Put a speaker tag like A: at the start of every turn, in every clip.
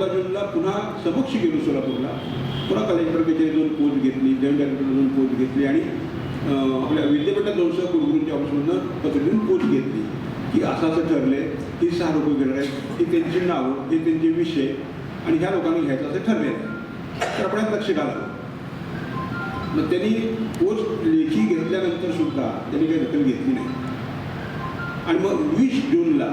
A: चौदा जूनला पुन्हा समक्ष गेलो सोलापूरला. पुन्हा कलेक्टर कचेरी दोन पोच घेतली जॉईंट डायरेक्टर दोन पोच घेतली आणि आपल्या विद्यापीठात दोन सह कुलगुरूंच्या ऑफिसमधनं पत्र देऊन पोच घेतली. की असं असं ठरले ही सहा रुपये घेणार आहेत ही त्यांची नावं हे त्यांचे विषय आणि ह्या लोकांनी घ्यायचं असं ठरले तर आपण लक्ष घालावं. मग त्यांनी पोच लेखी घेतल्यानंतर सुद्धा त्यांनी काही दखल घेतली नाही. आणि मग वीस जूनला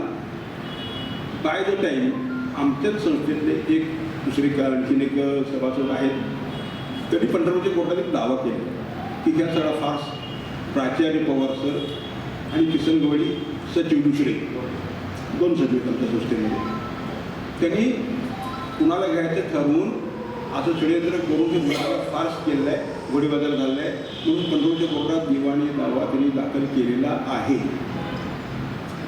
A: बाय द टाईम आमच्याच संस्थेतले एक दुसरे आणखीन एक सभासद आहेत. त्यांनी पंढरपूरच्या कोर्टात एक दावा केला की ह्या सगळा फार्स प्राचार्य पवार सर आणि किसन गवळी सचिव दुसरे. दोन सचिव आमच्या संस्थेमध्ये. त्यांनी कुणाला घ्यायचं ठरवून असं षडयंत्र करून ते मुलाला फार्स केलेलं आहे गोडीबाजार झालेला आहे म्हणून पंढरपूरच्या कोर्टात दिवाणी दावा त्यांनी दाखल केलेला आहे.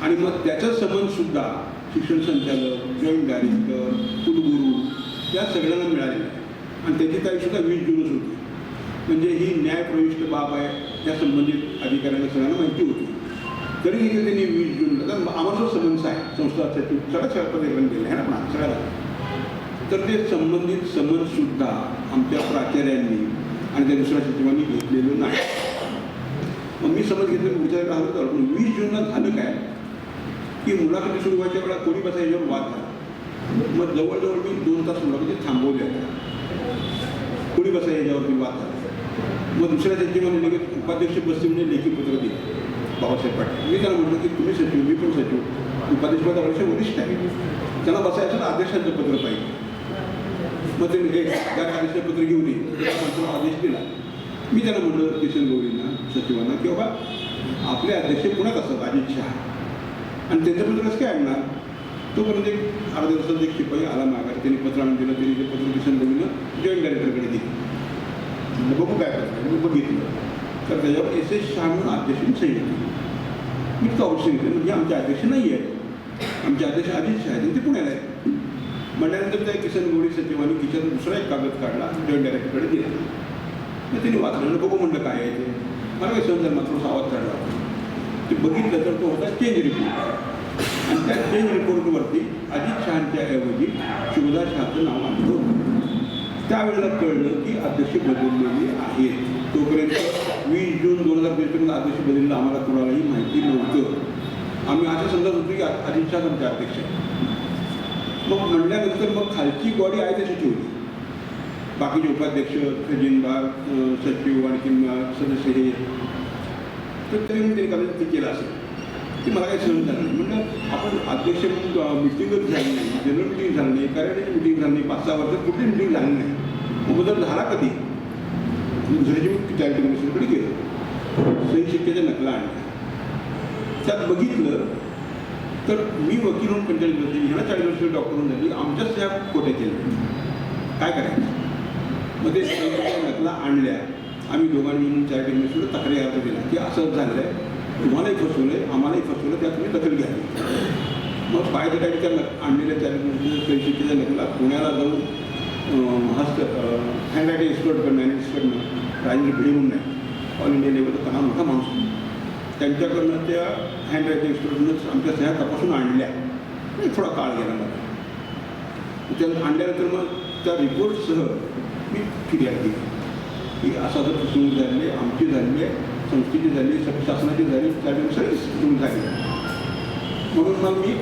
A: आणि मग त्याचा संबंध सुद्धा शिक्षण संचालक जॉईंट डायरेक्टर कुलगुरू या सगळ्यांना मिळाले. आणि त्याची तारीख सुद्धा वीस जूनच होती. म्हणजे ही न्यायप्रविष्ट बाब आहे त्या संबंधित अधिकाऱ्यांना सगळ्यांना माहिती होती. तरी त्यांनी वीस जूनला तर आम्हाला जो समन्स आहे संस्था सचिव सगळ्या सगळ्या पदाधिकाऱ्यांनी आहे ना पण सगळ्याला तर ते संबंधित समन्स आमच्या प्राचार्यांनी आणि त्या दुसऱ्या सचिवांनी घेतलेलं नाही. मग मी समज घेतलं विचार राहिलो तर पण वीस जूनला झालं काय? की मुलाखती सुरू व्हायच्या वेळा कोणी बसा याच्यावर वाद झाला. मग जवळजवळ मी दोन तास मुलाखती थांबवल्या. कोणी बसा याच्यावरती वाद झाला. मग दुसऱ्या सचिवांनी लगेच उपाध्यक्ष बसते म्हणजे लेखी पत्र दिलं. बाबासाहेब पाटील. मी त्याला म्हटलं की तुम्ही सचिव मी पण सचिव. उपाध्यक्ष पदापेक्षा वरिष्ठ आहे त्यांना बसायचं ना आदेशाचं पत्र पाहिजे. मग ते हे त्या आदेशाचं पत्र घेऊन ये. त्याला आदेश दिला. मी त्यांना म्हटलं किशन गोरींना सचिवांना की बाबा आपले अध्यक्ष पुण्यात असतात अजित शहा? आणि त्याच्याबद्दल असं कसं काय आणणार तोपर्यंत म्हणजे एक अर्ध्या दिवसात एक शिपाई आला माघार. त्यांनी पत्र आणून दिलं त्यांनी ते पत्र किशन गौरीनं जॉईंट डायरेक्टरकडे दिली. बघू काय करतो मी बघितलं. तर त्याच्यावर एस एस शहा म्हणून अध्यक्षांनी सही केली मी तो अवश्य घेतलं म्हणजे आमचे अध्यक्ष नाही आहेत आमचे अध्यक्ष अजित शहा आहेत ते पुण्याला आहेत. म्हटल्यानंतर त्या किशन गोडी सचिवांनी खिशातून दुसरा एक कागद काढला जॉईंट डायरेक्टरकडे दिला. मग त्यांनी वाचलं बघू म्हणलं काय आहे ते. मला काही समजा मात्र आवाज काढला. ते बघितलं तर तो होता चेंज रिपोर्ट आणि त्या चेंज रिपोर्टवरती अजित शहाच्या ऐवजी शिवदा शहाचं नाव आलं होतं. त्यावेळेला कळलं की अध्यक्ष बदललेले आहेत. तोपर्यंत वीस जून दोन हजार तेवीसपर्यंत अध्यक्ष बदललं आम्हाला कुणालाही माहिती नव्हतं. आम्ही असं समजत होतो की अजित शहा आमचे अध्यक्ष मग म्हणल्यानंतर मग खालची बॉडी आहे तशी ठेवली. बाकीचे उपाध्यक्ष खजिनदार सचिव आणखी सदस्य हे तर तरी मी त्यांनी कदाचित ते केलं असेल की मला काही सहन झालं नाही म्हणलं आपण अध्यक्ष म्हणून मिटिंगच झाली नाही जनरल मिटिंग झाली नाही कार्यालयाची मिटिंग झाली नाही पाच सहा वर्षात कुठली मिटिंग झाली नाही मग बदल झाला कधी दुसऱ्याची मी चारिटी कमिशनकडे गेलो सही शिक्क्याच्या नकला आणल्या त्यात बघितलं तर मी वकील होऊन पंचायत वर्ष ह्याला चाळीस वर्ष डॉक्टर होऊन झाली आमच्याच त्या खोट्या केल्या काय करायचं मग ते नकला आणल्या. आम्ही दोघांनी मिळून चार सुद्धा तक्रारी अर्ज दिला की असं झालं आहे तुम्हालाही फसवलं आहे आम्हालाही फसवलं त्यात तुम्ही दखल घ्यावी मग पाय टाईप त्या आणलेल्या चार पैशाच्या नकला पुण्याला जाऊन हस्त हँड रायटिंग हँड एक्सपर्टनं राजेंद्र भिडे म्हणून नाही ऑल इंडिया लेवलचा त्यांना मोठा माणूस त्यांच्याकडनं त्या हँडरायटिंग एक्सपर्टनंच आमच्या सह्या तपासून आणल्या. थोडा काळ गेला मला त्या आणल्यानंतर मग त्या रिपोर्टसह मी फिर्याद केली की असं असं फसवणूक झाली आमची झाली आहे संस्थेची झाली शासनाची झाली त्यावेळी सगळी फसवणूक झाली म्हणून मग मी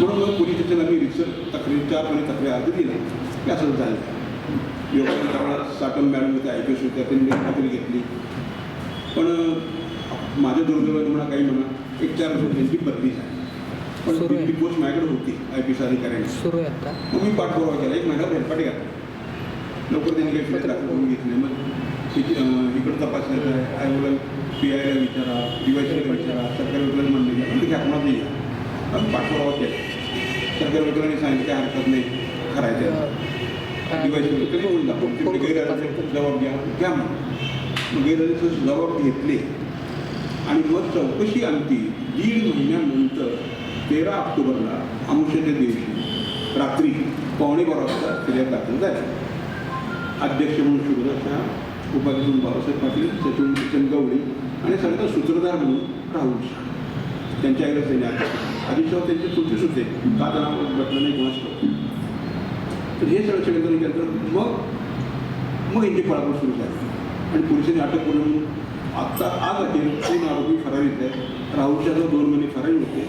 A: म्हणून मग पोलीस स्टेशनला मी रिक्सर तक्रारी चारपणे तक्रारी अर्ज दिला. की असं झालं. योगाने त्यावेळेला साटम मॅडम होत्या आय पी एस होत्या त्यांनी खात्री घेतली. पण माझ्या दुर्दैवाने म्हणा काही म्हणा एक चार वर्ष त्यांची बदली झाली. पण. ती पोस्ट माझ्याकडे होती आय पी एस
B: आता.
A: मग मी पाठपुरावा केला एक महिना भेटपाटी घातला. लवकर त्यांनी काही फिरत दाखल करून घेतले मग इकडं तपासण्याचं आहे. आय ओला पी आयला विचारा डिवायसीला विचारा सरकारी वकिलांनी म्हणले ठीक आहे आपणाला नाही आम्ही पाठपुरावा केला सरकारी वकिलांनी सांगितलं काय हरकत नाही. करायचं डिवायसी वकील बोलून दाखव. तुम्ही गैरहजर जबाब घ्या. घ्या म्हणून मग गैरहजर जबाब घेतले. आणि मग चौकशी आणती दीड महिन्यानंतर तेरा ऑक्टोबरला अमुष्याच्या दिवशी रात्री पावणे बारा वाजता फिर्याद दाखल झाली. अध्यक्ष म्हणून शिवदास शहा उपाध्यक्ष म्हणून बाबासाहेब पाटील सचिव म्हणून किशन गवळी आणि सगळ्याचा सूत्रधार म्हणून राहुल शहा. त्यांच्या आईला त्यांनी अध्यक्ष त्यांचे चुकीच होते का त्यांना भेटलं नाही कोणाच तर हे सगळं षडयंत्र केलं मग मग यांची पळापळ सुरू झाली. आणि पोलिसांनी अटक करून आत्ता आज अखेर तीन आरोपी फरारीत आहेत. राहुल जो दोन महिने फरारी होते.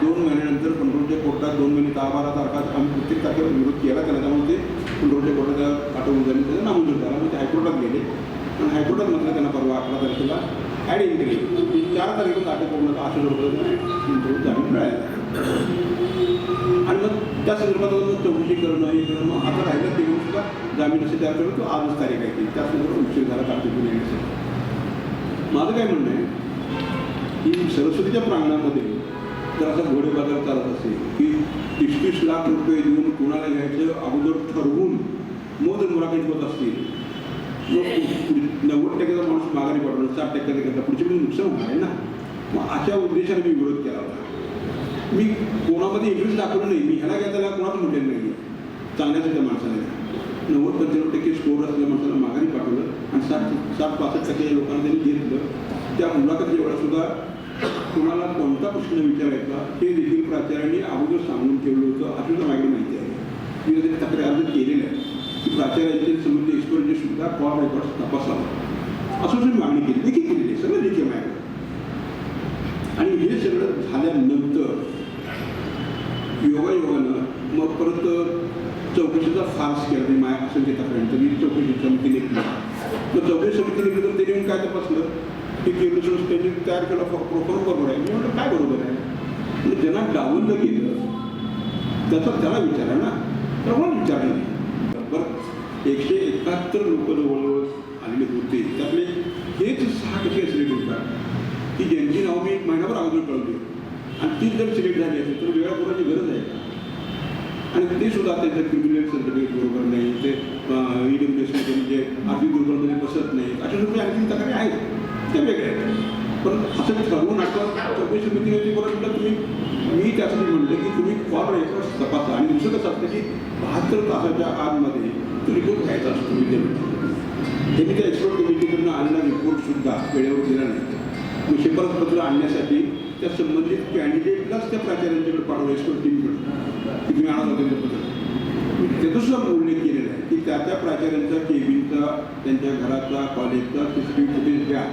A: दोन महिन्यानंतर कंट्रोलच्या कोर्टात दोन महिने दहा बारा तारखात आम्ही प्रत्येक तारखेला विरोध केला. त्याला त्यामुळे ते कंट्रोलच्या कोर्टात आठवून झाले त्याचं नामंजूर झाला मग ते हायकोर्टात गेले. आणि हायकोर्टात म्हटलं त्यांना परवा अकरा तारखेला ॲड इन केली ती चार तारखेला अटक करून आता आशा रुपये जामीन मिळाला. आणि मग त्या संदर्भात मग चौकशी करणं हे करणं मग आता राहिलं ते सुद्धा जामीन असे तयार करून तो आजच तारीख आहे. त्या संदर्भात उशीर झाला कार्तिकून येण्यासाठी. माझं काय म्हणणं आहे की सरस्वतीच्या प्रांगणामध्ये जर असा घोडेबाजार चालत असेल की तीस तीस लाख रुपये देऊन कोणाला घ्यायचं अगोदर ठरवून मग ते मुलाखत होत असतील. म्हणजे नव्वद टक्क्याचा माणूस माघारी पडतो साठ टक्क्याचा घेतला. पुढचे वेळी नुकसान होणार आहे ना? मग अशा उद्देशाने मी विरोध केला होता. मी कोणामध्ये इंटरेस्ट दाखवलं नाही. मी ह्याला घ्या त्याला कोणाचं म्हटलेलं नाही. चांगल्याच त्या माणसाने. नव्वद पंच्याण्णव टक्के स्कोर असलेल्या माणसाला माघारी पाठवलं आणि साठ साठ पासष्ट टक्के लोकांना त्यांनी घेतलं. त्या मुलाखतीच्या वेळा तुम्हाला कोणता प्रश्न विचारायचा हे देखील प्राचार्यांनी अगोदर सांगून ठेवलं होतं असं सुद्धा माझ्याकडे माहिती आहे. मी त्याची तक्रार अर्ज केलेलं आहे की प्राचार्यांचे संबंधित एक्सपर्टने सुद्धा कॉल रेकॉर्ड तपासावा. असं मी मागणी केली देखील केलेली आहे सगळं देखील माझ्याकडे आणि हे सगळं झाल्यानंतर योगायोगानं मग परत चौकशीचा फार्स केला नाही माया असंख्य तक्रारींचा मी चौकशी समितीने केली. मग चौकशी समितीने केलं तर त्यांनी काय तपासलं? की केंद्र त्यांनी तयार केला प्रोपर बरोबर आहे मी म्हटलं काय बरोबर आहे म्हणजे ज्यांना डावललं गेलं त्याचा त्याला विचारा ना. तर मला विचारलं नाही बरं एकशे एकाहत्तर लोक जवळजवळ आलेले होते. त्यातले हेच सहा कसे असले होतात? की ज्यांची नावं मी एक महिनाभर अगोदर कळवली. आणि ती जर सिलेक्ट झाली असेल तर वेगळ्या कोणाची गरज आहे का? आणि ते सुद्धा त्यांचं क्रिमिनल सर्टिफिकेट बरोबर नाही. ते ईडब्ल्यू एसमध्ये म्हणजे आर्थिक दुर्बलमध्ये बसत नाही. अशा सुद्धा आणखी तक्रारी आहेत. ते वेगळे पण असं ठरवून आपण चौकशी समिती होती बरं म्हटलं तुम्ही मी त्यासाठी म्हणलं की तुम्ही कॉल रेकॉर्ड तपासा. आणि दुसरं कसं असतं की बहात्तर तासाच्या आतमध्ये तो रिपोर्ट घ्यायचा असतो विद्यापीठात त्यांनी त्या एक्सपर्ट कमिटीकडनं आलेला रिपोर्टसुद्धा वेळेवर दिला नाही. मग शिफारसपत्र आणण्यासाठी त्या संबंधित कॅन्डिडेटलाच त्या प्राचार्यांच्याकडे पाठवलं एक्सपर्ट टीमकडे की तुम्ही आणत होते पत्र. त्याचा उल्लेख केलेला आहे की त्या त्या प्राचार्यांचा केबिनचा त्यांच्या घराचा कॉलेजचा C C T V footage द्या.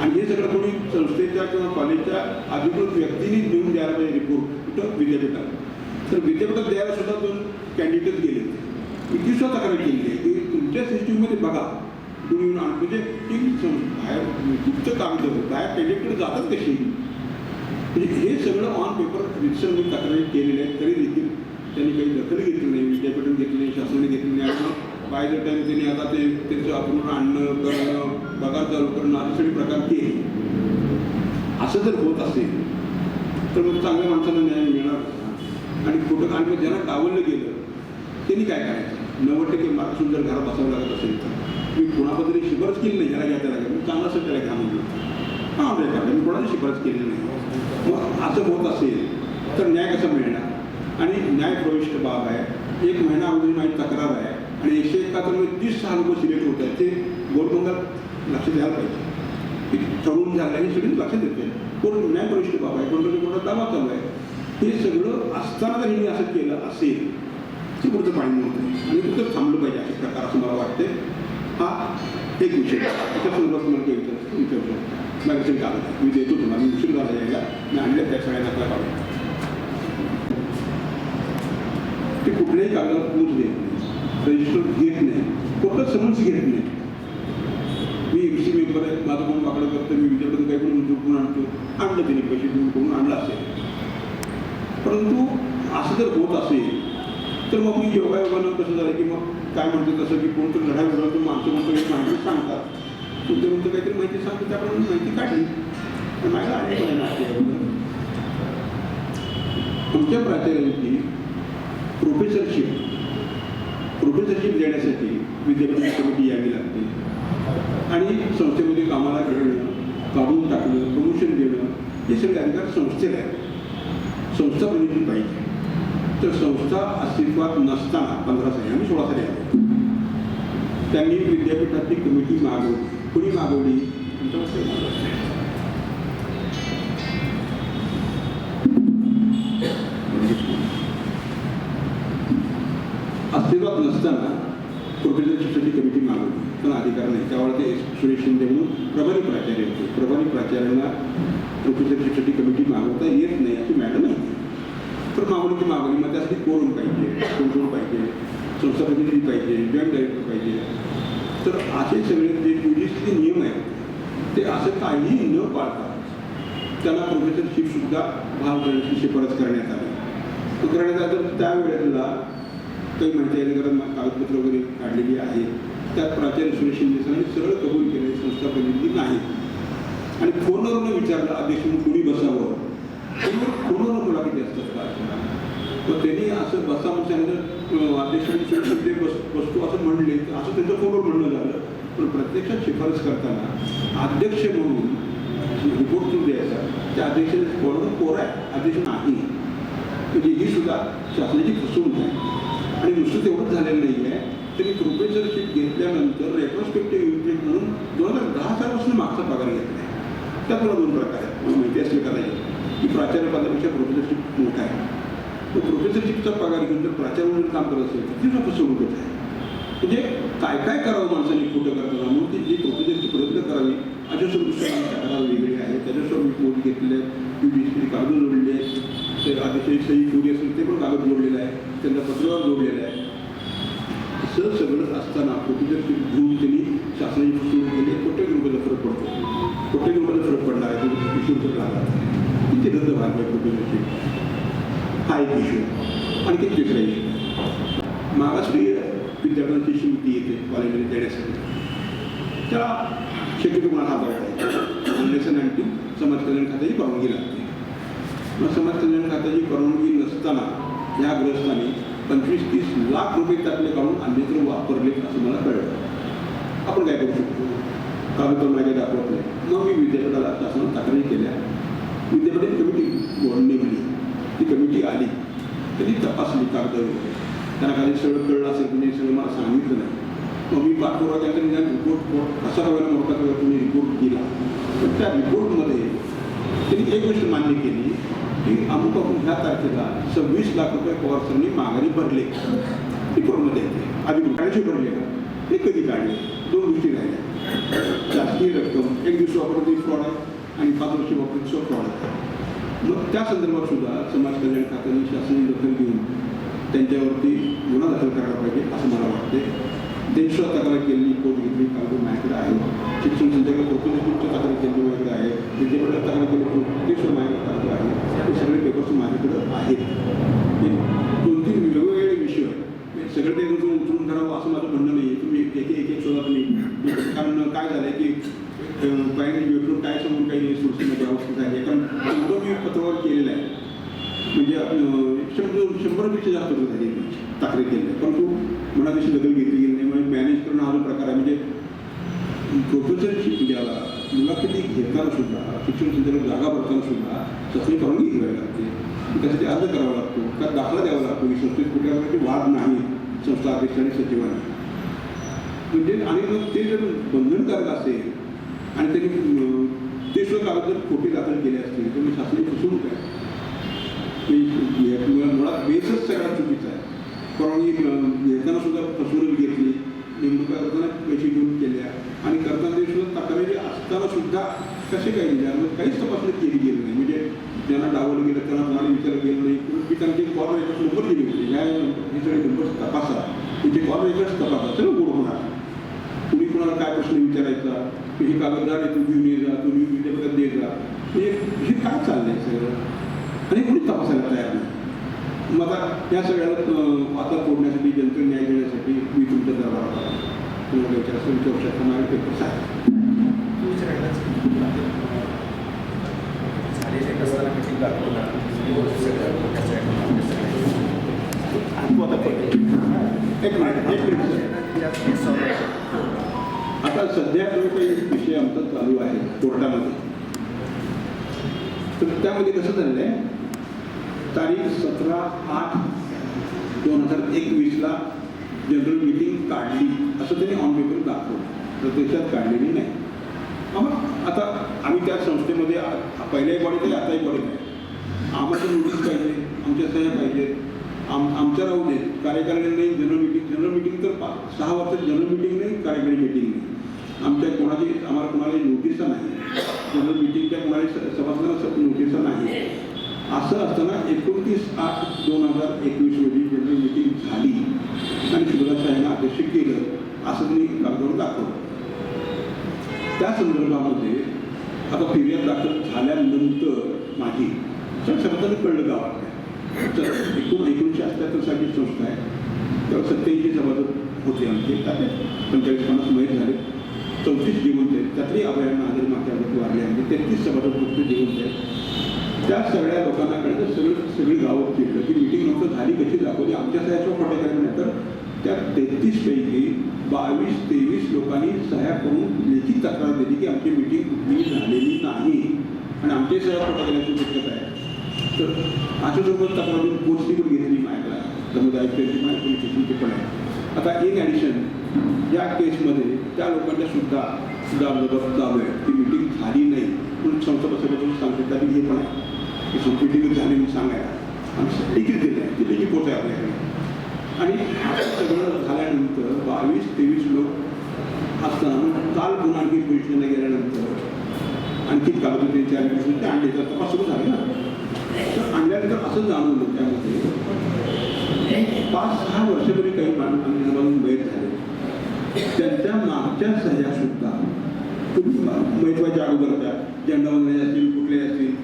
A: आणि हे सगळं कोणी संस्थेच्या किंवा कॉलेजच्या अधिकृत व्यक्तीने देऊन द्यायला पाहिजे रिपोर्ट कुठं? विद्यापीठात. तर विद्यापीठात द्यायला सुद्धा दोन कॅन्डिडेट गेले. इतकी सुद्धा तक्रार केलेली आहे की तुमच्या सिस्टीममध्ये बघा. तुम्ही म्हणजे ती बाहेर गुप्त कागद बाहेर कॅन्डिडेटकडे जातात कशी? म्हणजे हे सगळं ऑन पेपर रितसर तक्रारी केलेले आहेत. तरी देखील त्यांनी काही दखल घेतली नाही. विद्यापीठाने घेतली नाही शासनाने घेतली नाही. बाय द टाईम त्यांनी आता ते त्यांचं अपूर्ण आणणं करणं पगार चालू करणं असे सगळे प्रकार केले. असं जर होत असेल तर मग चांगल्या माणसाला न्याय मिळणार आणि खोटं आणि मग ज्यांना डावललं गेलं त्यांनी काय करायचं? नव्वद टक्के मार्क जर घरात बसावं लागत असेल तर. मी कोणाबद्दल शिफारस केली नाही याला घ्यायला लागेल. मी चांगला सर त्याला घ्या हां म्हणजे मी कोणाला शिफारस केली नाही. मग असं होत असेल तर न्याय कसा मिळणार? आणि न्याय प्रविष्ट बाब आहे. एक महिना अगोदर माझी तक्रार आहे. आणि एकशे एकाहत्तरमध्ये तीस सहा लोक सिलेक्ट होत आहेत. ते गोलबंगात लक्ष द्यायला पाहिजे. की ठरवून झालं हे सगळे लक्ष देते कोण न्याय परिषद बाबा आहे कोणत्या कोणाचा दावा चालू आहे. हे सगळं असताना जर हिने असं केलं असेल ते पुढचं पाणी नव्हतं आणि कुठं थांबलं पाहिजे अशा प्रकार असं मला वाटते हा एक विषय. त्याच्या संदर्भात मला काही विचार विचारतो मॅगझिन कागद आहे मी देतो तुम्हाला. मी उशीर झाला यायला. मी आणल्या त्या सगळ्या नकला काढून ते कुठल्याही कागदावर पोच देत नाही. रजिस्टर घेत नाही. कुठलं समन्स घेत नाही. मी एम सी मेंबर आहे. माझं कोण वाकडं करतं? मी विद्यापीठात काही पण झोपून आणतो? आणलं तिने पैसे देऊन करून आणलं असेल? परंतु असं जर होत असेल तर मग मी योगायोगानं कसं झालं की मग काय म्हणतो तसं की कोणतरी लढाई विरोधात माणसं म्हणतो एक माहिती सांगतात. तुमचं म्हणतं काहीतरी माहिती सांगतो त्याकडून माहिती काढली. पण माझ्या आणि पण आहे तुमच्या प्राचार्यांची प्रोफेसरशिप प्रोफेसरशिप देण्यासाठी विद्यापीठ कमिटी यावी लागते. आणि संस्थेमध्ये कामाला घेणं काढून टाकणं प्रमोशन देणं हे सगळे अधिकार संस्थेला आहेत. संस्था बनवली पाहिजे. तर संस्था अस्तित्वात नसताना पंधरा साली आम्ही सोळा साली आले. त्यांनी विद्यापीठातली कमिटी मागवली कुणी मागवली आमच्या मागवली. अस्तित्वात नसताना प्रोफेसर शिक्षणाची कमिटी मागवली पण अधिकार नाही. त्यावेळेला ते सुरेश शिंदे म्हणून प्रभारी प्राचार्य होते. प्रभारी प्राचार्यांना प्रोफेसर शिक्षणाची कमिटी मागवता येत नाही अशी मॅडम आहे तर मागवली ती मागवली. मग त्यासाठी कोण पाहिजे? कोण पाहिजे? संस्था प्रतिनिधी पाहिजे? जॉईंट डायरेक्टर पाहिजे? तर असे सगळे जे युजीसीचे नियम आहेत ते असं काहीही न पाळता त्याला प्रोफेसरशिपसुद्धा भाव करण्याची शिफारस करण्यात आली. तो करण्यात आलं तर त्यावेळेला काही म्हणता येईल कागदपत्र वगैरे काढलेली आहेत त्यात प्राचार्य सुरेश शिंदे सरांनी सरळ कबूल केले. संस्था प्रतिनिधी नाही. आणि फोनवरून विचारलं अध्यक्ष म्हणून कुणी बसावं? फोनवर फोनवर मुलाखती असतात का तर त्यांनी असं बसा म्हणून सांगितलं अध्यक्ष शिंदे बस बसतो असं म्हणले. तर असं त्यांचं फोनवर म्हणणं झालं. पण प्रत्यक्षात शिफारस करताना अध्यक्ष म्हणून रिपोर्ट जो द्यायचा. त्या अध्यक्षाने फोनवर कोरा आहे अध्यक्ष नाही. म्हणजे ही सुद्धा शासनाची फसवणूक आहे. आणि नुसतं तेवढंच झालेलं नाही आहे तरी प्रोफेसरशिप घेतल्यानंतर रेट्रोस्पेक्टिव्ह इम्प्लिमेंट म्हणून दोन हजार दहा सालापासून मागचा पगार घेतला आहे त्या तुला दोन प्रकार आहेत. माहिती असले करायचे की प्राचार्य पदापेक्षा प्रोफेसरशिप मोठा आहे. तो प्रोफेसरशिपचा पगार घेऊन जर प्राचार्य म्हणून काम करत असेल तर ती फसवणूकच आहे. म्हणजे काय काय करावं माणसाने कुठं करताना? म्हणून ती जी प्रोफेसरची प्रयत्न करावी अशा दृष्टीने तक्रार वेगळी आहे. त्याच्यासोबत मी पोट घेतलेले आहे. युजीसी कागद जोडलेले आहेत. ते अतिशय सही कोणी असेल ते पण कागद जोडलेलं आहे. त्यांना पत्रावर जोडलेला आहे. असं सगळं असताना प्रोफेसरशिप घेऊन त्यांनी शासनाची फसवणूक केली कोट्यावधी रुपयाचा फरक पडतो. कोट्यावधी रुपयाचा फरक पडला आहे तो इश्यू तर लागला किती रद्द व्हायला पाहिजे प्रोफेसरशिप हा एक इश्यू आणखी तिसरा इशू मागासवर्गीय विद्यार्थ्यांची शिमती येते कॉलेजमध्ये देण्यासाठी. त्याला शक्यतो कोणाला हाताळता लेसन आणि समाज कल्याण खात्याची परवानगी लागते. मग समाज कल्याण खात्याची परवानगी नसताना या ग्रस्तांनी पंचवीस तीस लाख रुपये त्यातले काढून अन्यत्र वापरले असं मला कळलं. आपण काय करू शकतो? कागदपत्र माझ्या दाखवत नाही? मग मी विद्यापीठाला शासनात तक्रारी केल्या. विद्यापीठाची कमिटी नेमली ती कमिटी आली. त्यांनी तपासली कागद त्यांना काही सगळं कळलं असेल तुम्ही सगळं मला सांगितलं नाही. मग मी पाठपुरावा केला निदान रिपोर्ट कसा हवा मोठा किंवा तुम्ही रिपोर्ट केला. पण त्या रिपोर्टमध्ये त्यांनी एक गोष्ट मान्य केली. की अमुक ह्या तारखेला सव्वीस लाख रुपये पवारसरांनी माघारी भरले. रिपोर्टमध्ये येते आधी काढायचे भरले का? ते कधी काढले दोन गोष्टी राहिल्या. जास्ती रक्कम एक दिवस वापरती फ्रॉड आहे आणि पाच वर्ष वापरती फ्रॉड आहे. मग त्या संदर्भात सुद्धा समाज कल्याण खात्याने शासनाने दखल घेऊन त्यांच्यावरती गुन्हा दाखल करायला पाहिजे असं मला वाटते त्यांची सुद्धा तक्रार केलेली कोर्ट घेतली कागद माझ्याकडे आहे शिक्षण संचालक प्रोफेसरची तक्रार केली माझ्याकडे आहे विद्यापीठात तक्रार केली ते सुद्धा माझ्याकडे कागद आहे ते सगळे पेपर्स माझ्याकडे आहेत हे दोन तीन वेगवेगळे विषय हे सगळं ते तुमचं उचलून धरावं असं माझं म्हणणं नाही आहे तुम्ही एक एक एक शोधा तुम्ही कारण काय झालं की काही वेटून काय समोर काही सोर्समध्ये अवस्था झाली आहे कारण एवढं मी पत्रावर केलेलं आहे म्हणजे अं, शंभर शंभरपेक्षा जास्त होतं झाली तक्रार केली आहे परंतु मनाविषयी दखल घेतली गेली नाही म्हणजे मॅनेज करणं हा जो प्रकार आहे म्हणजे प्रोफेसरशिप द्यावा मुलाखती घेताना सुद्धा शिक्षण संचालक जागा भरताना सुद्धा चाचणी परवानगी घ्यावी लागते त्यासाठी अर्ज करावा लागतो का दाखला द्यावा लागतो की संस्थेत कुठल्या प्रकारचे वाद नाही संस्था अध्यक्ष आणि सचिवांनी म्हणजे आणि मग ते जर बंधनकारक असेल आणि त्यांनी ते सुद्धा कागद जर खोटे दाखल केले असतील तर मी शासनाची फसवणूक आहे. मुळात बेसच सगळ्यात चुकीचा आहे. परवानगी घेताना सुद्धा फसवणूक घेतली नेमणुका करताना पैसे घेऊन केल्या आणि करताना ते सुद्धा तक्रारी असताना सुद्धा कसे काय दिले? काहीच तपासणी केली गेली नाही. म्हणजे त्यांना डावलं गेलं त्यांना कोणाला विचारलं गेलं नाही. त्यांचे कॉल रेकॉर्ड नंबर दिले होते. ह्या हे सगळे नंबर तपासा. तुमचे कॉल रेकॉर्ड तपासा. तर गोड होणार कुणी कुणाला काय प्रश्न विचारायचा की हे कागददार आहे तू घेऊन ये जा तुम्ही विद्यापीठात दे जा. हे हे काय चाललंय सगळं? आणि हे कोणी तपासायला तयार नाही? मग आता या सगळ्याला अं, फोडण्यासाठी जनतेला न्याय देण्यासाठी मी तुमच्या दरबारात तुम्हाला विचार असेल विचारू शकता माझे पेपर्स आहेत
B: झालेले
A: एक मिनिट एक मिनिट. आता सध्या जो काही विषय आमचा चालू आहे कोर्टामध्ये तर त्यामध्ये कसं झालेलं आहे तारीख सतरा आठ दोन हजार एकवीसला जनरल मीटिंग काढली असं त्यांनी ऑन पेपर दाखवलं. प्रत्यक्षात काढलेली नाही. मग आता आम्ही त्या संस्थेमध्ये पहिल्याही बॉडीत आहे आताही बॉडीत आहे आम्हाला नोटीस पाहिजे आमच्या सह्या पाहिजेत आम आमच्या राहू दे कार्यकारिणी नाही जनरल मिटिंग जनरल मिटिंग तर पा सहा वर्षात जनरल मिटिंग नाही कार्यकारी मिटिंग नाही. आमच्या कोणाची आम्हाला कोणाला नोटिसा नाही. जनरल मिटिंगच्या कोणाला सभासदांना स- नोटिसा नाही. असं असताना एकोणतीस आठ दोन हजार एकवीस रोजी जनरल मिटिंग झाली आणि शिवराज साहेबांना अध्यक्ष केलं असं मी कागदावर दाखवलं. त्या संदर्भामध्ये आता फिर्याद दाखल झाल्यानंतर माझी तर सगळ्यांना कळलं गावात तर एकूण एकोणीसशे अठ्ठ्याहत्तर साली संस्था आहे. तेव्हा सत्याऐंशी सभासद होते आमचे. पंचेचाळीस पन्नास महिने झाले. चौतीस जिवंत आहेत. त्यातली अभयांना आधी मागच्या वर्षी वारले तेहतीस सभासद फक्त जिवंत आहेत. त्या सगळ्या लोकांना कळलं सगळं सगळी गावं फिरलं. की मिटिंग नव्हतं झाली कशी दाखवली? आमच्या सह्याच्या खोट्या नाही तर त्या तेहतीसपैकी बावीस तेवीस लोकांनी सह्या करून लेखी तक्रार दिली की आमची मिटिंग कुठलीही झालेली नाही. आणि आमचे सह्या खोट्या दिक्कत शक्यता आहे. तर अशा सोबत तक्रार देऊन गेलेली पण घेतली माहिती त्यामध्ये पण आहे. आता इन ॲडिशन या केसमध्ये त्या लोकांच्या सुद्धा जबाब चालू आहे. ती मिटिंग झाली नाही. म्हणून संस्था बसवून सांगते त्याची हे पण आहे. की संस्था मिटिंग झाली म्हणून सांगायला. आम्ही लिखित दिलं आहे ती लिखित पोच आहे आपल्याकडे. आणि सगळं झाल्यानंतर बावीस तेवीस लोक असताना काल पुन्हा आणखी पोलिसांना गेल्यानंतर आणखी कागद त्यांच्या ते आणले तर तपास सुरू झाले ना. तर आणल्यानंतर असं जाणवलं त्यामध्ये पाच सहा वर्षापूर्वी काही माणूस मयत झाले. त्यांच्या मागच्या सह्या सुद्धा मैत्वाच्या अगोदर त्या झेंडा वगैरे असतील कुठले असतील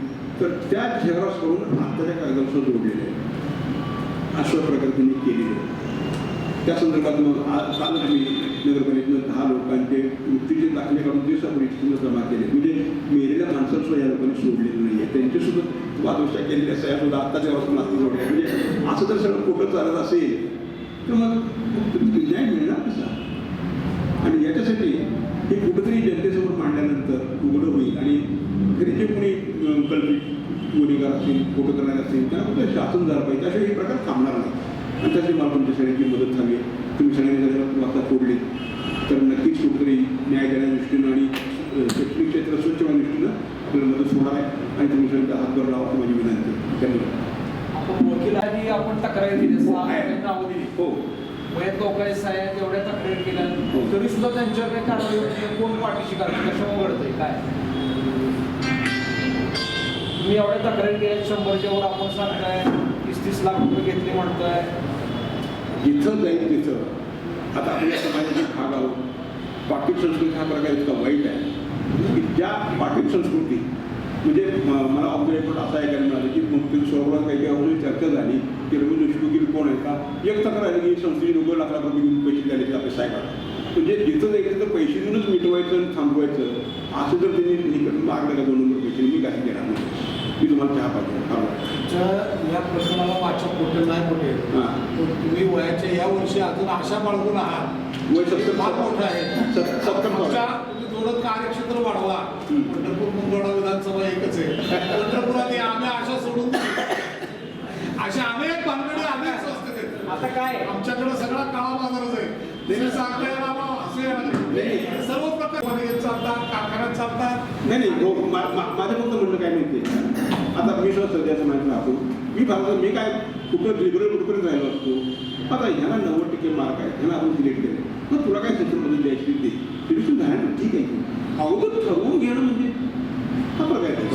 A: तर त्या झेरॉक्स करून आत्ताच्या कागदावर जोडलेले आहेत. अशा प्रकारे त्यांनी केलेले आहे. त्या संदर्भात मग आज कालच मी नगरपालिकेनं दहा लोकांचे मृत्यूचे दाखले काढून दिवसापूर्वी जमा केले. म्हणजे मेलेल्या माणसांसुद्धा या लोकांनी सोडलेलं नाही आहे त्यांचे सुद्धा वादोष्टा केलेल्या सह्या सुद्धा आत्ताच्या वाजून नास्तिक जोडल्या म्हणजे असं जर सगळं कुठं चालत असेल तर मग न्याय मिळणार कसा? आणि याच्यासाठी हे कुठंतरी जनतेसमोर मांडल्यानंतर उघडं होईल आणि घरी जे कोणी कल्पित गुन्हेगार असतील फोटो करणारे असतील त्यांना कुठे शासन झालं पाहिजे? त्याशिवाय हे प्रकार थांबणार नाही आणि त्यासाठी मला तुमच्या सगळ्यांची मदत झाली तुम्ही सगळ्यांनी जर वाचा फोडले तर नक्कीच कुठेतरी न्याय देण्याच्या दृष्टीनं आणि शैक्षणिक क्षेत्र स्वच्छ होण्याच्या दृष्टीनं आपल्याला मदत होणार आहे. आणि तुम्ही सगळ्यांचा हातभार लावा माझी विनंती आहे. धन्यवाद.
B: आपण तक्रारी दिली.
A: हो,
B: सहा
A: आहे.
B: साहेब एवढ्या तक्रारी केल्या. तरी सुद्धा त्यांच्यावर काही कारवाई होत नाही. कोण पाठीशी करते? कशा घडतंय? काय? तुम्ही एवढ्या तक्रारी केल्या शंभरच्या वर आपण सांगताय तीस तीस लाख रुपये घेतले म्हणताय.
A: जिथं जाईल तिथं. आता आपल्या समाजाचे भाग आहोत. पाकिट संस्कृती हा प्रकार इतका वाईट आहे. की ज्या पाकिट संस्कृती. म्हणजे मला ऑफ द रेकॉर्ड असं ऐकायला मिळालं की मुक्ती स्वरूपात काही काही अजून चर्चा झाली. जोशी वकील कोण आहे का एक तक्रार आली की संस्थेने नव्वद लाख लाख रुपये घेऊन पैसे द्यायचे आपल्या साहेबाला म्हणजे जिथं जायचं तर पैसे देऊनच मिटवायचं आणि थांबवायचं असं जर त्यांनी हे करून मागलं का दोन नंबर पैसे मी काही देणार नाही मी तुम्हाला चहा पाहिजे
C: या प्रश्नाला वाचा कुठे नाही कुठे तुम्ही वयाच्या या वर्षी अजून आशा बाळगून आहात
A: वय सत्तर
C: फार मोठं आहे
A: सत्तर
C: थोडं कार्यक्षेत्र वाढवा. पंढरपूर मुंबई विधानसभा एकच आहे पंढरपुरात या, आम्ही आशा सोडून. अशा अनेक भानगडी अनेक आहेत.
B: आता काय?
C: आमच्याकडे सगळा काळा बाजारच आहे. ते सांगता येणार बा, असं येणार नाही. सर्व प्रकार चालतात कारखान्यात चालतात.
A: नाही नाही हो, माझं फक्त म्हणणं काय माहिती आहे? आता मी सुद्धा सध्याचं माहिती राहतो मी भारतात मी काय कुठं लिबरल कुठपर्यंत राहिलो असतो? आता ह्याला नव्वद टक्के मार्क आहे. ह्याला आपण सिलेक्ट केले. मग तुला काय सेक्शनमधून द्यायची ते? सिलेक्शन झालं ना ठीक आहे. अगोदर ठरवून घेणं म्हणजे हा प्रकार आहे.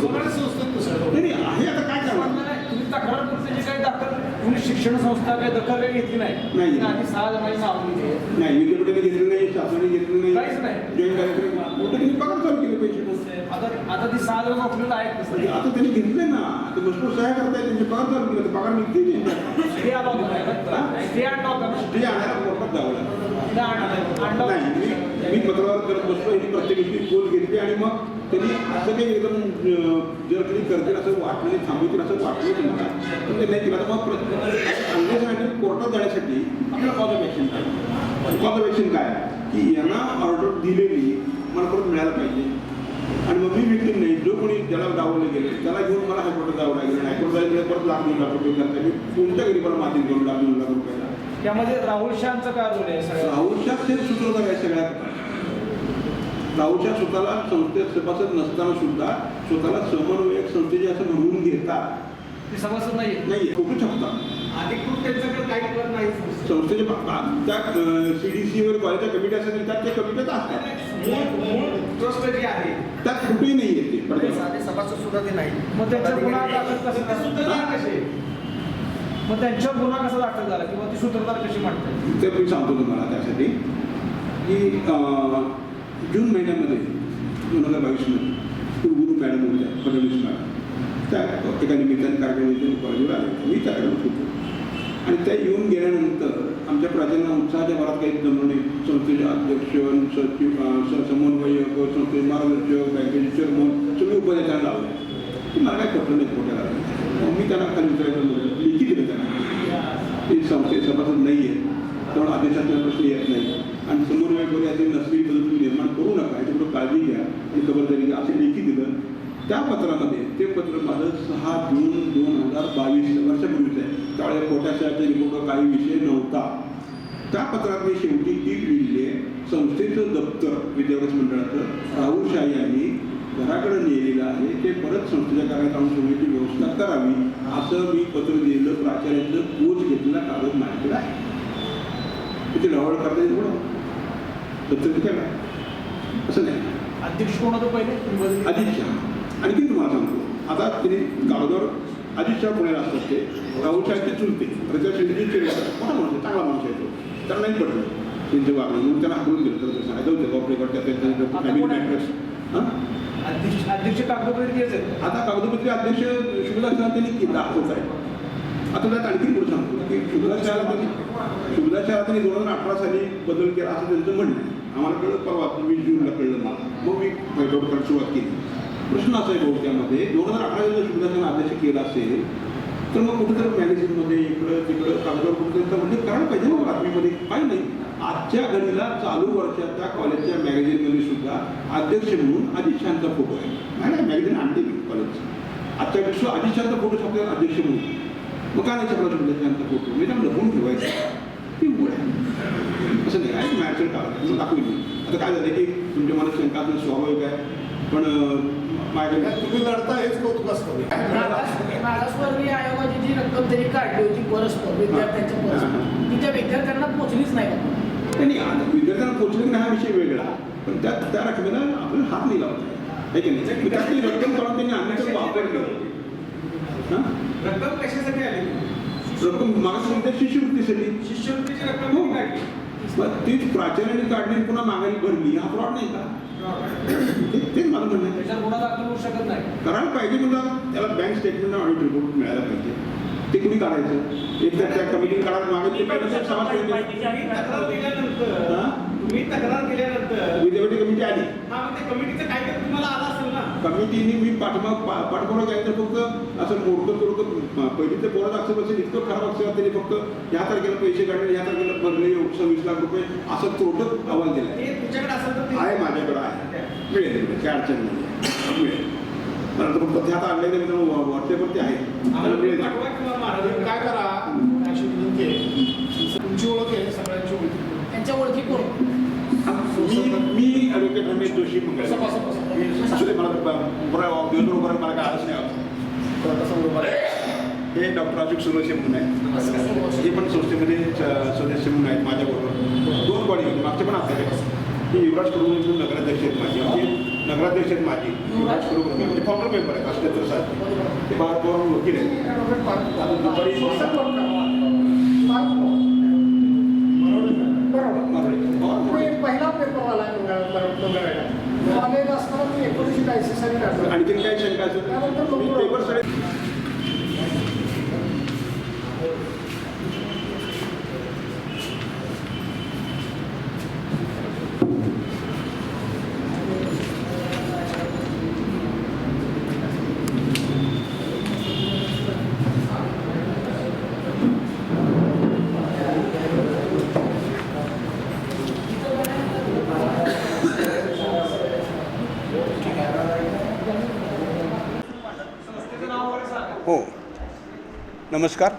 A: नाही नाही, आहे आता काय करणार?
B: तुम्ही तक्रार पुरते काही दाखल तुम्ही शिक्षण संस्था काही दखल काही घेतली नाही. आधी सहा जणांची नावं दिली
A: नाही विद्यापीठाने घेतलं नाही शासनाने घेतलं नाही.
B: काहीच नाही.
A: जॉईन कार्यक्रम कुठं त्यांनी पगार चालू केले पैसे? पण.
B: आता आता ती सहा जण नोकरीला आहेत
A: म्हणजे आता त्यांनी घेतले ना. ते मजकूर सहाय्य करताय त्यांचे पगार चालू केले. पगार निघते
B: आला. होता आणला होता ना
A: आणायला जावं
B: आणला
A: नाही मी पत्रावर करत बसलो यांनी प्रत्येकाची पोल घेतली आणि मग त्यांनी असं काही एकदम जर कधी करतील असं वाटलं नाही थांबवतील असं वाटलं नाही मला पण ते नाही केलं. आता मग सांगितलं कोर्टात जाण्यासाठी आपल्याला कॉज ऑफ ॲक्शन काय? कॉज ऑफ ॲक्शन काय? की यांना ऑर्डर दिलेली मला परत मिळायला पाहिजे. आणि मग मी विकली नाही. जो कोणी ज्याला डावलं गेले त्याला घेऊन मला हायकोर्टात जावं लागेल हायकोर्ट जायला परत लाख दोन लाख रुपये करता मी कोणत्या गरीबाला मातीत घेऊन लाख दोन लाख रुपयाला?
B: त्यामध्ये राहुल शहाचा काय रोल आहे सगळ्या
A: राहुलच्या ते सूत्रधार आहे सगळ्यात? राहुलच्या स्वतःला संस्थेत सभासद नसताना सुद्धा स्वतःला समन्वयक संस्थेचे असं म्हणून घेतात
B: ती समजत नाही
A: नाही खोटू शकतात
B: अधिकृत त्यांच्याकडे काही कर नाही.
A: संस्थेचे त्या सी डी सीवर कॉलेजच्या कमिटी असेल त्यात ते कमिट्यात असतात.
B: ट्रस्ट जे आहे.
A: त्यात कुठेही नाही येते
D: साधे सभासद सुद्धा ते नाही.
B: मग त्यांच्या गुन्हा कसं मग त्यांच्यावर गुन्हा कसा दाखल झाला? किंवा ती सूत्रधार कशी म्हणतात
A: ते मी सांगतो तुम्हाला त्यासाठी. की जून महिन्यामध्ये दोन हजार बावीसमध्ये कुलगुरू मॅडम होत्या फडणवीस मॅडम. त्या एका निमित्ताने कार्यक्रमाच्या कॉलेजवर आले. मी त्याकडे होतो. आणि त्या येऊन गेल्यानंतर आमच्या प्रजांना उत्साहाच्या भरात काही जमलं नाही. संस्थेचे अध्यक्ष सचिव समन्वयक संस्थेचे मार्गदर्शक बँकेचे चेअरमन सगळे उपाध्यायांना लावले. ते मला काय पटलं नाही खोट्या लागलं. मी त्यांना खाली विचारायचं म्हणलं लिखित दिलं त्यांना? ते संस्थे सभासद नाही आहे त्यामुळे आदेशाचा प्रश्न येत नाही. आणि समन्वय करून याचे नसलेली बदल तुम्ही निर्माण करू नका याच्याकडे काळजी घ्या. आणि खबरदारी घ्या असे लेखी दिलं. त्या पत्रामध्ये ते पत्र माझं सहा जून दोन हजार बावीस वर्षापूर्वीचं आहे. त्यावेळेस कोट्याच्या रिपोर्टवर काही विषय नव्हता. त्या पत्रात मी शेवटी ती लिहिले संस्थेचं दप्तर विद्याभ्यास मंडळाचं राहुल शाही यांनी घराकडे नेलेलं आहे. ते परत संस्थेच्या कार्यात आणून ठेवण्याची व्यवस्था करावी असं मी पत्र दिलेलं प्राचार्यांचं पोच घेतलेला कागद माझ्याकडे आहे. तिथे ढवळ करता येईल तिथे काय असं नाही.
B: अध्यक्ष कोण होतं पहिले? तुम्ही बदलली?
A: अजित शहा आणखी तुम्हाला सांगतो. आता तिने कागदावर अजित शहा पुण्याला असतात ते राहुल शहाचे चुलते. रजा शिंदेचे चिरे मोठा माणूस चांगला माणूस आहे तो. त्यांना नाही पडलं त्यांचे वागणं म्हणून त्यांना हाकलून तर सांगायचं होतं बापरेकडच्या फॅमिली
B: अध्यक्ष अध्यक्ष कागदपत्र आहेत.
A: आता कागदपत्री अध्यक्ष शुभदा शहा त्यांनी दाखवत आहे. आता त्यात आणखी पुढे सांगतो. की शुभदा शहाला त्यांनी शहाला त्यांनी दोन हजार अठरा साली बदल केला असं त्यांचं म्हणणं आहे. आम्हाला कळलं परवा वीस जूनला कळलं मला. मग मी फाईट सुरुवात केली. प्रश्न असा आहे दोन हजार अठरा जर शुभदा अध्यक्ष केला असेल तर मग कुठेतरी मॅगझिनमध्ये इकडं तिकडं कागदावर कुठेतरी तर म्हणजे करायला पाहिजे मग बातमीमध्ये. काय नाही. आजच्या घडीला चालू वर्षाच्या कॉलेजच्या मॅगझिनमध्ये सुद्धा अध्यक्ष म्हणून अजित फोटो आहे. नाही नाही मॅगझिन आणते मी कॉलेजचं आजच्या पेक्षा अजित फोटो छापला अध्यक्ष म्हणून. मग काय नाही छापला अजित फोटो मी त्यांना लपून ठेवायचं. उघड आहे असं नाही आहे मॅरेजर कागद म्हणून दाखवली आता काय झालं की तुमच्या मनात शंका असणं स्वाभाविक आहे पण अं, माझ्याकडे
C: तुम्ही लढता हेच कौतुक
E: आयोगाची जी रक्कम त्यांनी काढली होती परस्पर विद्यार्थ्यांच्या परस्पर ती त्या विद्यार्थ्यांना पोचलीच नाही का
A: नाही आता विद्यार्थ्यांना पोचले नाही हा विषय वेगळा पण त्या त्या रकमेला आपण हात नाही लावता आहे की नाही रक्कम काढून त्यांनी अन्याचा वापर केला
B: रक्कम कशासाठी आली
A: रक्कम मागास त्या शिष्यवृत्तीसाठी
B: काढली
A: मग तीच प्राचार्याने काढली पुन्हा मागायला भरली. हा फ्रॉड नाही का? तेच मला म्हणणं आहे. करायला पाहिजे म्हणजे त्याला बँक स्टेटमेंट ऑडिट रिपोर्ट मिळायला पाहिजे. ते कुणी काढायचं? एक तर त्या कमिटीने काढायला मागितले
B: तक्रार केल्यानंतर.
A: विद्यापीठ कमिटी आली.
B: हा कमिटीचं काय तुम्हाला आला असेल
A: कमिटीने मी पाठमाग पा- पाठपुरावा केला तर फक्त असं मोडकं तोडकं पहिली ते पोरात अक्षर असेल इतकं खराब अक्षर त्यांनी फक्त ह्या तारखेला पैसे काढले ह्या तारखेला भरले सव्वीस लाख रुपये असं तोटक अहवाल दिला.
B: असेल
A: आहे माझ्याकडे आहे. मिळेल काय अडचण नाही. मिळेल. तर फक्त ह्यात आणले नाही मित्रांनो व्हॉट्सअपवरती आहे
C: काय करा? अशी विनंती आहे? तुमची ओळख आहे सगळ्यांची ओळख.
E: त्यांच्या ओळखी कोण?
A: मी मी ॲडव्होकेट रमेश जोशी मंगळ मला बरं दिवसभर बरं मला काय आलंच नाही आवडत.
C: तर आता समोर बरं आहे.
A: हे डॉक्टर अशोक सुरवशे म्हणून आहे हे पण संस्थेमध्ये सदस्य म्हणून आहेत माझ्याबरोबर. दोन बॉडी होते मागचे पण असतात हे युवराजकडून म्हणून नगराध्यक्ष आहेत माझे. आमचे नगराध्यक्ष आहेत माझे. युवराजकडून म्हणजे फॉर्मल मेंबर आहेत अष्ट्याहत्तर साल ते बार दोन वकील आहेत
C: ॲडव्होकेट पाटील.
A: आता दुपारी
C: सोशल वर्कर. पाच पोरं. बरोबर.
A: मारले.
C: मी पहिला पेपर आला मंगळवेढा कॉलेज असताना काढलो
A: आणखीन काय शंका असेल पेपर सगळे
B: संस्थेचं नाव वगैरे सांगा.
F: हो नमस्कार.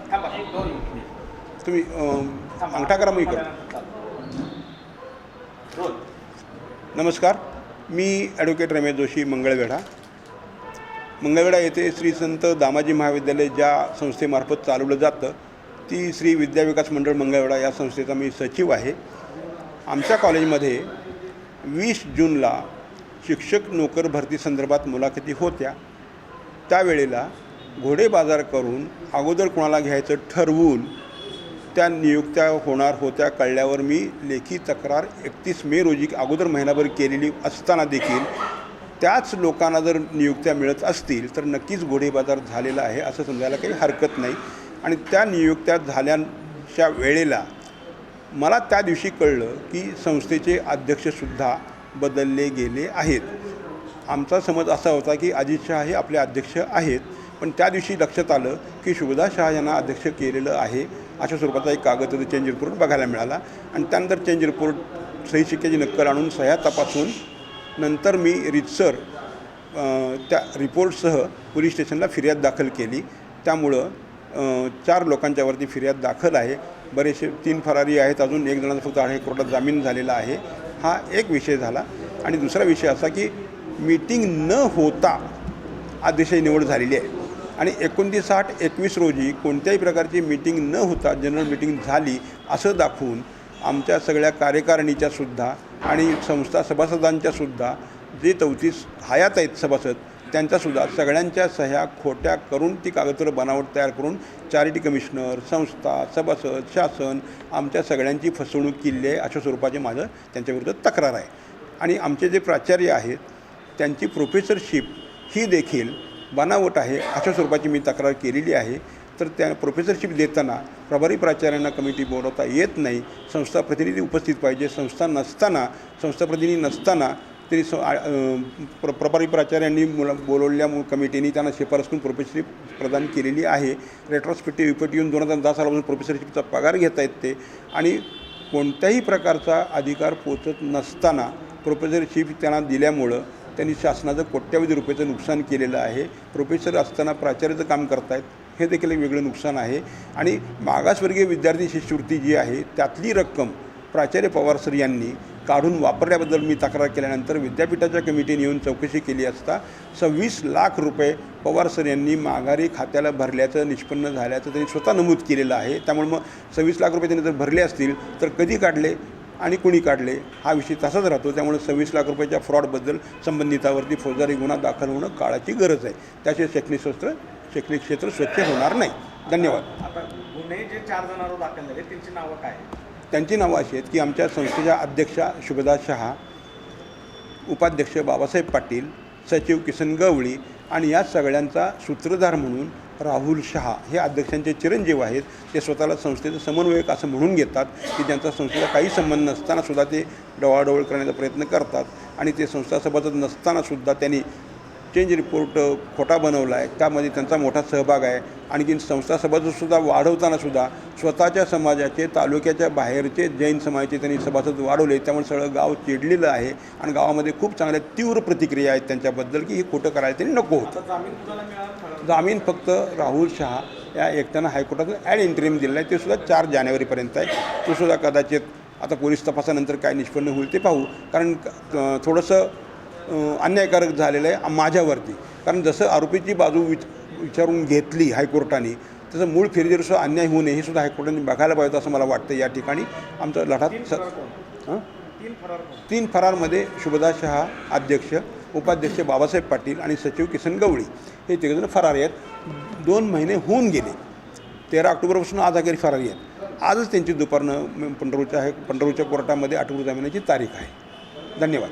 F: तुम्ही अंगठा करा मी करतो नमस्कार. मी ॲडव्होकेट रमेश जोशी मंगळवेढा. मंगळवेढा येथे श्री संत दामाजी महाविद्यालय ज्या संस्थेमार्फत चालवलं जातं
A: ती श्री विद्याविकास मंडळ मंगळवेढा या संस्थेचा मी सचिव आहे. आमच्या कॉलेजमध्ये वीस जूनला शिक्षक नोकर भरती संदर्भात मुलाखती होत्या. त्यावेळेला घोडे बाजार करून अगोदर कोणाला घ्यायचं ठरवून त्या नियुक्त्या होणार होत्या कळल्यावर मी लेखी तक्रार एकतीस मे रोजी अगोदर महिनाभर केलेली असताना देखील त्याच लोकांना जर नियुक्त्या मिळत असतील तर नक्कीच घोडे बाजार झालेला आहे असं समजायला काही हरकत नाही. आणि त्या नियुक्त्या झाल्याच्या वेळेला मला त्या दिवशी कळलं की संस्थेचे अध्यक्षसुद्धा बदलले गेले आहेत. आमचा समज असा होता की अजित शहा हे आपले अध्यक्ष आहेत. पण त्या दिवशी लक्षात आलं की शुभदा शहा यांना अध्यक्ष केलेलं आहे. अशा स्वरूपाचा एक कागद तिथं चेंज रिपोर्ट बघायला मिळाला. आणि त्यानंतर चेंज रिपोर्ट सही शिक्क्याची नक्कल आणून सह्या तपासून नंतर मी रितसर त्या रिपोर्टसह पोलीस स्टेशनला फिर्याद दाखल केली. त्यामुळं चार लोकांच्यावरती फिर्याद दाखल आहे. बरेचसे तीन फरारी आहेत अजून एक जणांचा फक्त आहे कोर्टात जामीन झालेला आहे. हा एक विषय झाला. आणि दुसरा विषय असा की मीटिंग न होता अध्यक्षाची निवड झालेली आहे. आणि एकोणतीस आठ एकवीस रोजी कोणत्याही प्रकारची मीटिंग न होता जनरल मीटिंग झाली असं दाखवून आमच्या सगळ्या कार्यकारिणीच्या सुद्धा आणि संस्था सभासदांच्या सुद्धा जे चौतीस हयात आहेत सभासद त्यांच्यासुद्धा सगळ्यांच्या सह्या खोट्या करून ती कागदपत्रं बनावट तयार करून चॅरिटी कमिशनर संस्था सभासद शासन आमच्या सगळ्यांची फसवणूक केली आहे अशा स्वरूपाचे माझं त्यांच्याविरुद्ध तक्रार आहे. आणि आमचे जे प्राचार्य आहेत त्यांची प्रोफेसरशिप ही देखील बनावट आहे अशा स्वरूपाची मी तक्रार केलेली आहे. तर त्या प्रोफेसरशिप देताना प्रभारी प्राचार्यांना कमिटी बोलवता येत नाही. संस्था प्रतिनिधी उपस्थित पाहिजे. संस्था नसताना संस्था प्रतिनिधी नसताना तरी स प्र प्रभारी प्राचार्यांनी मुला बोलवलेल्या कमिटीने त्यांना शिफारस करून प्रोफेसरशिप प्रदान केलेली आहे. रेट्रॉस्पेक्टिव्ह रिपोर्ट येऊन दोन हजार दहा सालापासून प्रोफेसरशिपचा पगार घेत आहेत ते. आणि कोणत्याही प्रकारचा अधिकार पोचत नसताना प्रोफेसरशिप त्यांना दिल्यामुळं त्यांनी शासनाचं कोट्यावधी रुपयाचं नुकसान केलेलं आहे. प्रोफेसर असताना प्राचार्याचं काम करतायत. हे देखील एक वेगळं नुकसान आहे. आणि मागासवर्गीय विद्यार्थी शिष्यवृत्ती जी आहे त्यातली रक्कम प्राचार्य पवार सर यांनी काढून वापरल्याबद्दल मी तक्रार केल्यानंतर विद्यापीठाच्या कमिटीने येऊन चौकशी केली असता सव्वीस लाख रुपये पवार सर यांनी माघारी खात्याला भरल्याचं निष्पन्न झाल्याचं त्यांनी स्वतः नमूद केलेलं आहे. त्यामुळे मग सव्वीस लाख रुपये त्यांनी जर भरले असतील तर कधी काढले? आणि कुणी काढले हा विषय तसाच राहतो. त्यामुळे सव्वीस लाख रुपयाच्या फ्रॉडबद्दल संबंधितावरती फौजदारी गुन्हा दाखल होणं काळाची गरज आहे. त्याशिवाय शैक्षणिक शस्त्र शैक्षणिक क्षेत्र स्वच्छ होणार नाही. धन्यवाद.
F: आता गुन्हे जे चार जणांवर दाखल झाले त्यांची नावं काय आहेत?
A: त्यांची नावं अशी आहेत की आमच्या संस्थेच्या अध्यक्षा शुभदा शहा उपाध्यक्ष बाबासाहेब पाटील सचिव किसन गवळी आणि या सगळ्यांचा सूत्रधार म्हणून राहुल शहा हे अध्यक्षांचे चिरंजीव आहेत. ते स्वतःला संस्थेचं समन्वयक असं म्हणून घेतात की ज्यांचा संस्थेचा काही संबंध नसताना सुद्धा ते डवाडवळ करण्याचा प्रयत्न करतात. आणि ते संस्थासोबतच नसतानासुद्धा त्यांनी चेंज रिपोर्ट खोटा बनवला आहे त्यामध्ये त्यांचा मोठा सहभाग आहे. आणखी संस्था सभासदसुद्धा वाढवताना सुद्धा स्वतःच्या समाजाचे तालुक्याच्या बाहेरचे जैन समाजाचे त्यांनी सभासद वाढवले त्यामुळे सगळं गाव चिडलेलं आहे आणि गावामध्ये खूप चांगल्या तीव्र प्रतिक्रिया आहेत त्यांच्याबद्दल की हे खोटं करायला त्यांनी नको होतं.
F: जामीन
A: फक्त राहुल शहा या एकट्यानं हायकोर्टातून ॲड इंटरिम दिलेला आहे. ते सुद्धा चार जानेवारीपर्यंत आहे. तो सुद्धा कदाचित आता पोलीस तपासानंतर काय निष्पन्न होईल ते पाहू. कारण थोडंसं अन्यायकारक झालेलं आहे माझ्यावरती. कारण जसं आरोपीची बाजू विच विचारून घेतली हायकोर्टाने तसं मूळ फिर्जेवरसुद्धा अन्याय होऊ नये हे सुद्धा हायकोर्टाने बघायला पाहिजे असं मला वाटतं या ठिकाणी. आमचा लढा
F: तीन
A: स तीन फरारमध्ये शुभदा शहा अध्यक्ष उपाध्यक्ष बाबासाहेब पाटील आणि सचिव किसन गवळी हे तिघजण फरारी आहेत. दोन महिने होऊन गेले. तेरा ऑक्टोबरपासून आज अखेर फरारी आहेत. आजच त्यांची दुपारनं पंढरपूरच्या आहे पंढरपूरच्या कोर्टामध्ये आठवडा जामिनाची तारीख आहे. धन्यवाद.